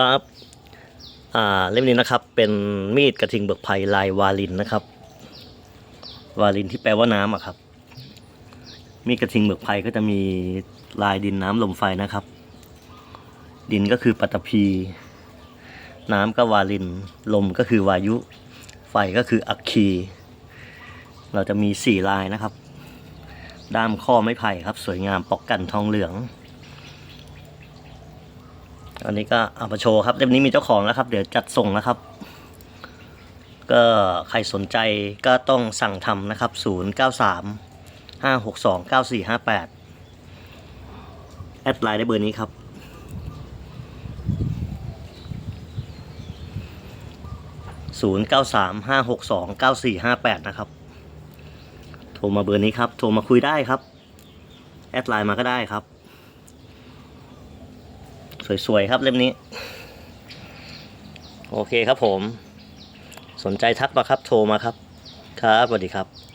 ครับอ่าเล่มนี้นะครับเป็นมีดกระทิงเบิกไผ่ลายวาลินนะครับ วาลินที่แปลว่าน้ำอะครับ มีดกระทิงเบิกไผ่ก็จะมีลายดินน้ำลมไฟนะครับ ดินก็คือปัตตภีน้ำก็วาลินลมก็คือวายุ ไฟก็คืออัคคี เราจะมีสี่ลายนะครับ ด้ามข้อไม้ไผ่ครับ สวยงามปอกกันทองเหลือง อันนี้ก็เอามาโชว์ครับเล่มนี้มีเจ้าของแล้วครับ เดี๋ยวจัดส่งนะครับ ก็ใครสนใจก็ต้องสั่งทำนะครับ 0 9 3 5 6 2 9 4 5 8 แอดไลน์ได้เบอร์นี้ครับ 0 9 3 5 6 2 9 4 5 8 นะครับ โทรมาเบอร์นี้ครับ โทรมาคุยได้ครับ แอดไลน์มาก็ได้ครับ สวยๆครับเล่มนี้ โอเคครับผม สนใจทักมาครับโทรมาครับ ครับสวัสดีครับ